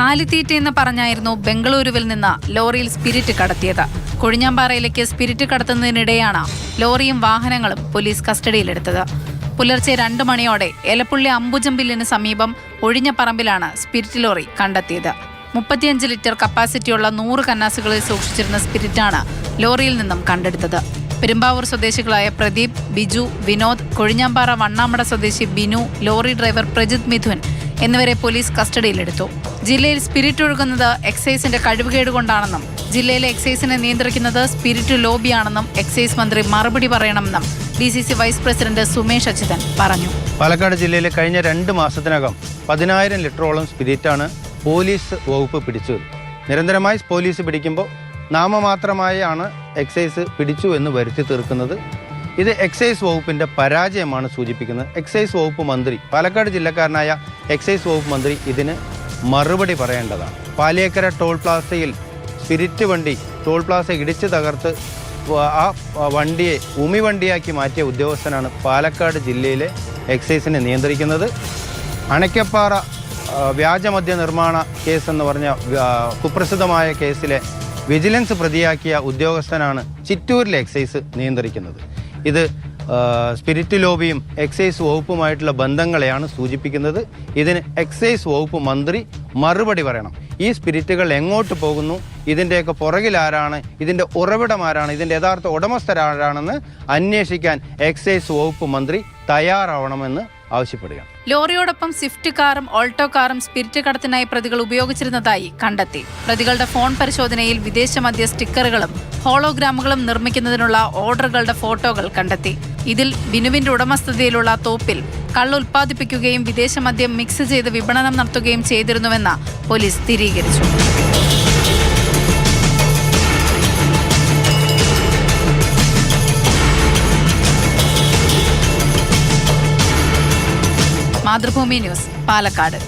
കാലിത്തീറ്റ എന്ന് പറഞ്ഞായിരുന്നു ബംഗളൂരുവിൽ നിന്ന് ലോറിയിൽ സ്പിരിറ്റ് കടത്തിയത്. കൊഴിഞ്ഞാമ്പാറയിലേക്ക് സ്പിരിറ്റ് കടത്തുന്നതിനിടെയാണ് ലോറിയും വാഹനങ്ങളും പോലീസ് കസ്റ്റഡിയിലെടുത്തത്. പുലർച്ചെ രണ്ട് മണിയോടെ എലപ്പുള്ളി അമ്പുജമ്പില്ലിന് സമീപം ഒഴിഞ്ഞ പറമ്പിലാണ് സ്പിരിറ്റ് ലോറി കണ്ടെത്തിയത്. മുപ്പത്തിയഞ്ച് ലിറ്റർ കപ്പാസിറ്റിയുള്ള നൂറ് കന്നാസുകളിൽ സൂക്ഷിച്ചിരുന്ന സ്പിരിറ്റാണ് ലോറിയിൽ നിന്നും കണ്ടെടുത്തത്. പെരുമ്പാവൂർ സ്വദേശികളായ പ്രദീപ് ബിജു വിനോദ് കൊഴിഞ്ഞാമ്പാറ വണ്ണാമട സ്വദേശി ബിനു ലോറി ഡ്രൈവർ പ്രജിത് മിഥുൻ എന്നിവരെ പോലീസ് കസ്റ്റഡിയിലെടുത്തു. ജില്ലയിൽ സ്പിരിറ്റ് ഒഴുകുന്നത് എക്സൈസിന്റെ കഴിവുകേട് കൊണ്ടാണെന്നും ജില്ലയിലെ എക്സൈസിനെ നിയന്ത്രിക്കുന്നത് സ്പിരിറ്റ് ലോബിയാണെന്നും എക്സൈസ് മന്ത്രി മറുപടി പറയണമെന്നും D C C vice president Sumesh Achuthan പറഞ്ഞു. പാലക്കാട് ജില്ലയിലെ കഴിഞ്ഞ രണ്ട് മാസത്തിനകം പതിനായിരം ലിറ്ററോളം സ്പിരിറ്റാണ് പോലീസ് വകുപ്പ് പിടിച്ചത്. നിരന്തരമായി പോലീസ് പിടിക്കുമ്പോൾ നാമമാത്രമായാണ് എക്സൈസ് പിടിച്ചു എന്ന് വരുത്തി തീർക്കുന്നത്. ഇത് എക്സൈസ് വകുപ്പിന്റെ പരാജയമാണ് സൂചിപ്പിക്കുന്നത്. എക്സൈസ് വകുപ്പ് മന്ത്രി പാലക്കാട് ജില്ലക്കാരനായ എക്സൈസ് വകുപ്പ് മന്ത്രി ഇതിന് മറുപടി പറയേണ്ടതാണ്. പാലിയേക്കര ടോൾ പ്ലാസയിൽ സ്പിരിറ്റ് വണ്ടി ടോൾ പ്ലാസ ഇടിച്ചു തകർത്ത് ആ വണ്ടിയെ ഉമി വണ്ടിയാക്കി മാറ്റിയ ഉദ്യോഗസ്ഥനാണ് പാലക്കാട് ജില്ലയിലെ എക്സൈസിനെ നിയന്ത്രിക്കുന്നത്. അണയ്ക്കപ്പാറ വ്യാജമദ്യ നിർമ്മാണ കേസ് എന്ന് പറഞ്ഞ കുപ്രസിദ്ധമായ കേസിലെ വിജിലൻസ് പ്രതിയാക്കിയ ഉദ്യോഗസ്ഥനാണ് ചിറ്റൂരിലെ എക്സൈസ് നിയന്ത്രിക്കുന്നത്. ഇത് സ്പിരിറ്റ് ലോബിയും എക്സൈസ് വകുപ്പുമായിട്ടുള്ള ബന്ധങ്ങളെയാണ് സൂചിപ്പിക്കുന്നത്. ഇതിന് എക്സൈസ് വകുപ്പ് മന്ത്രി മറുപടി പറയണം. ഈ സ്പിരിറ്റുകൾ എങ്ങോട്ട് പോകുന്നു? ഇതിന്റെയൊക്കെ പുറകിലാരാണ് ഇതിന്റെ ഉറവിടം ആരാണ് ഇതിന്റെ യഥാർത്ഥ ഉടമസ്ഥരാരാണെന്ന് അന്വേഷിക്കാൻ എക്സൈസ് വകുപ്പ് മന്ത്രി തയ്യാറാവണമെന്ന് ആവശ്യപ്പെടുകയാണ്. ലോറിയോടൊപ്പം സ്വിഫ്റ്റ് കാറും ഓൾട്ടോ കാറും സ്പിരിറ്റ് കടത്തിനായി പ്രതികൾ ഉപയോഗിച്ചിരുന്നതായി കണ്ടെത്തി. പ്രതികളുടെ ഫോൺ പരിശോധനയിൽ വിദേശ മദ്യ സ്റ്റിക്കറുകളും ഹോളോഗ്രാമുകളും നിർമ്മിക്കുന്നതിനുള്ള ഓർഡറുകളുടെ ഫോട്ടോകൾ കണ്ടെത്തി. ഇതിൽ ബിനുവിന്റെ ഉടമസ്ഥതയിലുള്ള തോപ്പിൽ കള്ള് ഉൽപ്പാദിപ്പിക്കുകയും വിദേശ മദ്യം മിക്സ് ചെയ്ത് വിപണനം നടത്തുകയും ചെയ്തിരുന്നുവെന്ന് പോലീസ് സ്ഥിരീകരിച്ചു. മാതൃഭൂമി ന്യൂസ് പാലക്കാട്.